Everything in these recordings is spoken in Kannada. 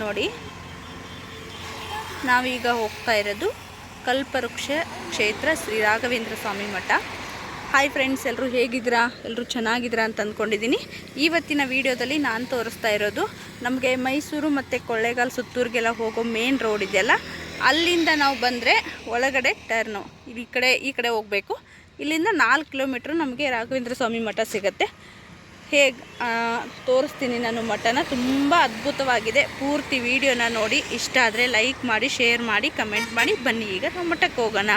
ನೋಡಿ. ನಾವೀಗ ಹೋಗ್ತಾ ಇರೋದು ಕಲ್ಪವೃಕ್ಷ ಕ್ಷೇತ್ರ ಶ್ರೀ ರಾಘವೇಂದ್ರ ಸ್ವಾಮಿ ಮಠ. ಹಾಯ್ ಫ್ರೆಂಡ್ಸ್ ಎಲ್ಲರೂ ಹೇಗಿದ್ದೀರಾ? ಎಲ್ಲರೂ ಚೆನ್ನಾಗಿದ್ದೀರಾ ಅಂತ ಅಂದ್ಕೊಂಡಿದ್ದೀನಿ. ಇವತ್ತಿನ ವಿಡಿಯೋದಲ್ಲಿ ನಾನು ತೋರಿಸ್ತಾ ಇರೋದು ನಮಗೆ ಮೈಸೂರು ಮತ್ತು ಕೊಳ್ಳೇಗಾಲ ಸುತ್ತೂರಿಗೆಲ್ಲ ಹೋಗೋ ಮೇನ್ ರೋಡ್ ಇದೆಯಲ್ಲ ಅಲ್ಲಿಂದ ನಾವು ಬಂದರೆ ಒಳಗಡೆ ಟರ್ನು ಈ ಕಡೆ ಈ ಕಡೆ ಹೋಗಬೇಕು. ಇಲ್ಲಿಂದ ನಾಲ್ಕು ಕಿಲೋಮೀಟ್ರ್ ನಮಗೆ ರಾಘವೇಂದ್ರ ಸ್ವಾಮಿ ಮಠ ಸಿಗುತ್ತೆ. ಹೇಗೆ ತೋರಿಸ್ತೀನಿ ನಾನು ಮಠನ. ತುಂಬ ಅದ್ಭುತವಾಗಿದೆ. ಪೂರ್ತಿ ವಿಡಿಯೋನ ನೋಡಿ. ಇಷ್ಟ ಆದರೆ ಲೈಕ್ ಮಾಡಿ ಶೇರ್ ಮಾಡಿ ಕಮೆಂಟ್ ಮಾಡಿ. ಬನ್ನಿ ಈಗ ನಾವು ಮಠಕ್ಕೆ ಹೋಗೋಣ.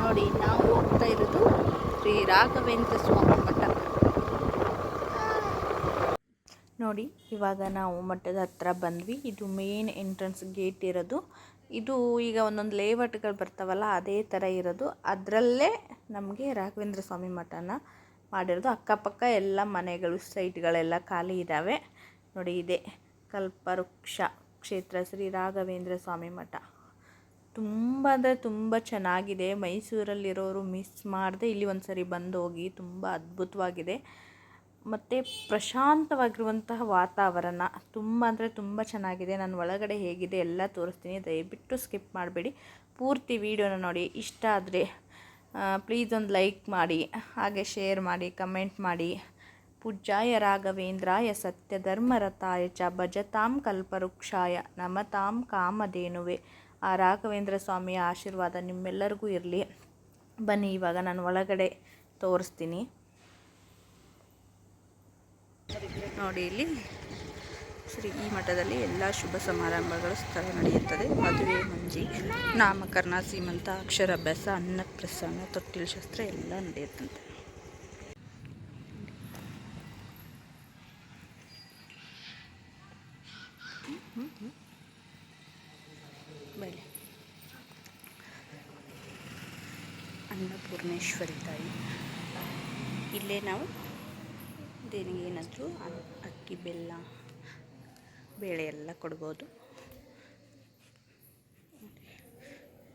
ನೋಡಿ ನಾವು ಹೋಗ್ತಾ ಇರೋದು ಶ್ರೀ ರಾಘವೇಂದ್ರ ಸ್ವಾಮಿ ಮಠ. ನೋಡಿ ಇವಾಗ ನಾವು ಮಠದ ಹತ್ರ ಬಂದ್ವಿ. ಇದು ಮೇನ್ ಎಂಟ್ರೆನ್ಸ್ ಗೇಟ್ ಇರೋದು. ಇದು ಈಗ ಒಂದೊಂದು ಲೇಔಟ್ಗಳು ಬರ್ತಾವಲ್ಲ, ಅದೇ ಥರ ಇರೋದು. ಅದರಲ್ಲೇ ನಮಗೆ ರಾಘವೇಂದ್ರ ಸ್ವಾಮಿ ಮಠನ ಮಾಡಿರೋದು. ಅಕ್ಕಪಕ್ಕ ಎಲ್ಲ ಮನೆಗಳು, ಸೈಟ್ಗಳೆಲ್ಲ ಖಾಲಿ ಇದ್ದಾವೆ ನೋಡಿ ಇದೆ, ಕಲ್ಪವೃಕ್ಷ ಕ್ಷೇತ್ರ, ಶ್ರೀ ರಾಘವೇಂದ್ರ ಸ್ವಾಮಿ ಮಠ. ತುಂಬ ಅಂದರೆ ತುಂಬ ಚೆನ್ನಾಗಿದೆ. ಮೈಸೂರಲ್ಲಿರೋರು ಮಿಸ್ ಮಾಡದೆ ಇಲ್ಲಿ ಒಂದು ಸರಿ ಬಂದು ಹೋಗಿ ತುಂಬ ಅದ್ಭುತವಾಗಿದೆ. ಮತ್ತು ಪ್ರಶಾಂತವಾಗಿರುವಂತಹ ವಾತಾವರಣ ತುಂಬ ಅಂದರೆ ತುಂಬ ಚೆನ್ನಾಗಿದೆ. ನಾನು ಒಳಗಡೆ ಹೇಗಿದೆ ಎಲ್ಲ ತೋರಿಸ್ತೀನಿ. ದಯವಿಟ್ಟು ಸ್ಕಿಪ್ ಮಾಡಬೇಡಿ. ಪೂರ್ತಿ ವಿಡಿಯೋನ ನೋಡಿ. ಇಷ್ಟ ಆದರೆ ಪ್ಲೀಸ್ ಒಂದು ಲೈಕ್ ಮಾಡಿ, ಹಾಗೆ ಶೇರ್ ಮಾಡಿ ಕಮೆಂಟ್ ಮಾಡಿ. ಪೂಜಾಯ ರಾಘವೇಂದ್ರಾಯ ಸತ್ಯಧರ್ಮರತಾಯ ಚ ಭಜತಾಂ ಕಲ್ಪವೃಕ್ಷಾಯ ನಮತಾಂ ಕಾಮಧೇನುವೆ. ಆ ರಾಘವೇಂದ್ರ ಸ್ವಾಮಿಯ ಆಶೀರ್ವಾದ ನಿಮ್ಮೆಲ್ಲರಿಗೂ ಇರಲಿ. ಬನ್ನಿ, ಇವಾಗ ನಾನು ಒಳಗಡೆ ತೋರಿಸ್ತೀನಿ. ನೋಡಿ ಇಲ್ಲಿ. ಶ್ರೀ ಈ ಮಠದಲ್ಲಿ ಎಲ್ಲ ಶುಭ ಸಮಾರಂಭಗಳು ಸ್ಥಳ ನಡೆಯುತ್ತದೆ. ಮದುವೆ, ಮಂಜಿ, ನಾಮಕರಣ, ಸೀಮಂತ, ಅಕ್ಷರಾಭ್ಯಾಸ ಅನ್ನಪ್ರಸನ್ನ ತೊಟ್ಟಿಲ್ ಶಾಸ್ತ್ರ ಎಲ್ಲ ನಡೆಯುತ್ತಂತೆ. ಅನ್ನಪೂರ್ಣೇಶ್ವರಿ ತಾಯಿ. ಇಲ್ಲೇ ನಾವು ದೇನಿಗೆ ಏನಾದರೂ ಅಕ್ಕಿ, ಬೆಲ್ಲ, ಬೇಳೆ ಎಲ್ಲ ಕೊಡ್ಬೋದು.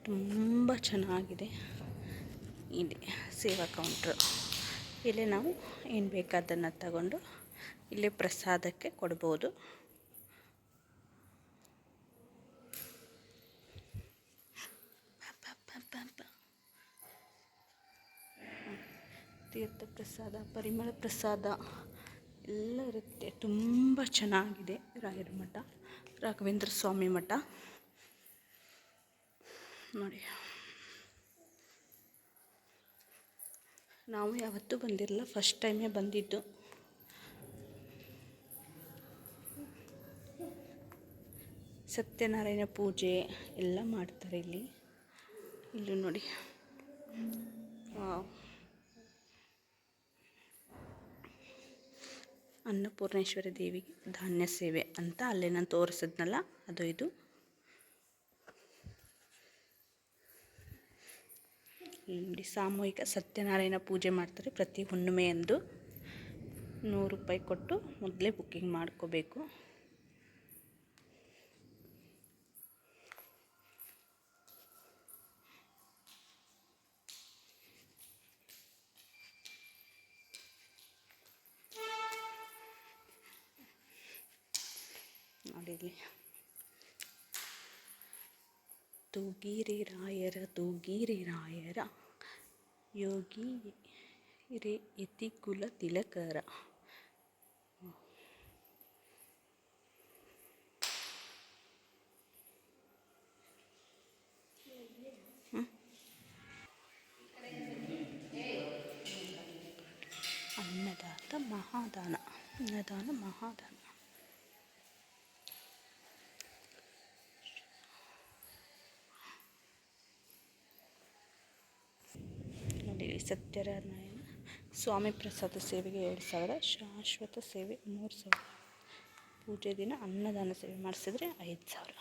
ತುಂಬ ಚೆನ್ನಾಗಿದೆ. ಇದೆ ಸೇವಾ ಕೌಂಟ್ರು. ಇಲ್ಲೇ ನಾವು ಏನು ಬೇಕಾದನ್ನು ತಗೊಂಡು ಇಲ್ಲೇ ಪ್ರಸಾದಕ್ಕೆ ಕೊಡ್ಬೋದು. ತೀರ್ಥ ಪ್ರಸಾದ, ಪರಿಮಳ ಪ್ರಸಾದ ಎಲ್ಲ ಇರುತ್ತೆ. ತುಂಬ ಚೆನ್ನಾಗಿದೆ ರಾಯರ ಮಠ, ರಾಘವೇಂದ್ರ ಸ್ವಾಮಿ ಮಠ. ನೋಡಿ. ನಾವು ಯಾವತ್ತೂ ಬಂದಿರಲ್ಲ ಫಸ್ಟ್ ಟೈಮೇ ಬಂದಿದ್ದು. ಸತ್ಯನಾರಾಯಣ ಪೂಜೆ ಎಲ್ಲ ಮಾಡ್ತಾರೆ ಇಲ್ಲಿ. ಇಲ್ಲೂ ನೋಡಿ. ಅನ್ನಪೂರ್ಣೇಶ್ವರಿ ದೇವಿಗೆ ಧಾನ್ಯ ಸೇವೆ ಅಂತ ಅಲ್ಲೇ ನಾನು ತೋರಿಸಿದ್ನಲ್ಲ, ಅದು ಇದು. ನೋಡಿ, ಸಾಮೂಹಿಕ ಸತ್ಯನಾರಾಯಣ ಪೂಜೆ ಮಾಡ್ತಾರೆ ಪ್ರತಿ ಹುಣ್ಣಿಮೆಯಂದು. ನೂರು ರೂಪಾಯಿ ಕೊಟ್ಟು ಮೊದಲೇ ಬುಕ್ಕಿಂಗ್ ಮಾಡ್ಕೋಬೇಕು. ನೋಡಿಲಿ ತೂಗಿರಿ ರಾಯರ ತೂಗಿರಿ ರಾಯರ ಯೋಗಿ ರೇ ಯತಿ ಕುಲ ತಿಲಕರ ಹ್ಮ್. ಅನ್ನದಾತ ಮಹಾದಾನ ಅನ್ನದಾನ ಮಹಾದಾನ ನೋಡಿ ಸತ್ಯನಾರಾಯಣ ಸ್ವಾಮಿ ಪ್ರಸಾದ ಸೇವೆಗೆ ಎರಡು ಸಾವಿರ, ಶಾಶ್ವತ ಸೇವೆ ಮೂರು ಸಾವಿರ. ಪೂಜೆ ದಿನ ಅನ್ನದಾನ ಸೇವೆ ಮಾಡಿಸಿದ್ರೆ ಐದು ಸಾವಿರ.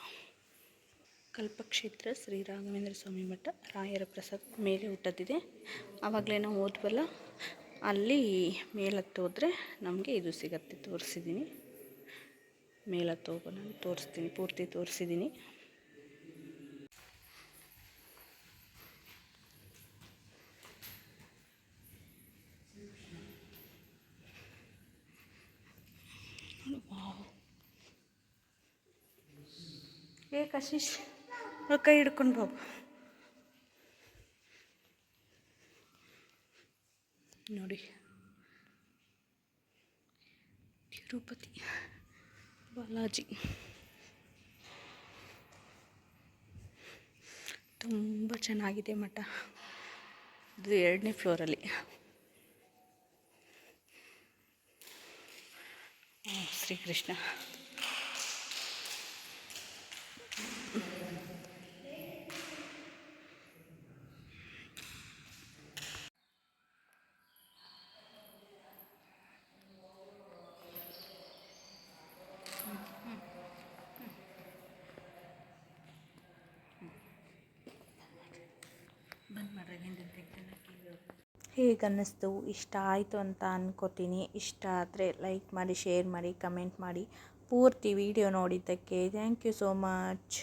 ಕಲ್ಪಕ್ಷೇತ್ರ ಶ್ರೀ ರಾಘವೇಂದ್ರ ಸ್ವಾಮಿ ಮಠ ರಾಯರ ಪ್ರಸಾದ ಮೇಲೆ ಹುಟ್ಟದಿದೆ ಆವಾಗಲೇ ನಾವು ಹೋದ್ವಲ್ಲ ಅಲ್ಲಿ ಮೇಲತ್ತು ಹೋದರೆ ನಮಗೆ ಇದು ಸಿಗತ್ತೆ, ತೋರಿಸಿದ್ದೀನಿ. ಮೇಲತ್ತು ಹೋಗೋಣ ತೋರಿಸ್ತೀನಿ, ಪೂರ್ತಿ ತೋರಿಸಿದ್ದೀನಿ. ಏ ಕಶಿಶ್ ಕೈ ಹಿಡ್ಕೊಂಡು ಬಾಬು ನೋಡಿ. ತಿರುಪತಿ ಬಾಲಾಜಿ. ತುಂಬ ಚೆನ್ನಾಗಿದೆ ಮಠ. ಇದು ಎರಡನೇ ಫ್ಲೋರಲ್ಲಿ ಶ್ರೀಕೃಷ್ಣ ಹೇಗೆ ಅನ್ನಿಸ್ತು ಇಷ್ಟ ಆಯಿತು ಅಂತ ಅಂದ್ಕೋತೀನಿ ಇಷ್ಟ ಆದರೆ ಲೈಕ್ ಮಾಡಿ ಶೇರ್ ಮಾಡಿ ಕಮೆಂಟ್ ಮಾಡಿ. ಪೂರ್ತಿ ವಿಡಿಯೋ ನೋಡಿದ್ದಕ್ಕೆ ಥ್ಯಾಂಕ್ ಯು ಸೋ ಮಚ್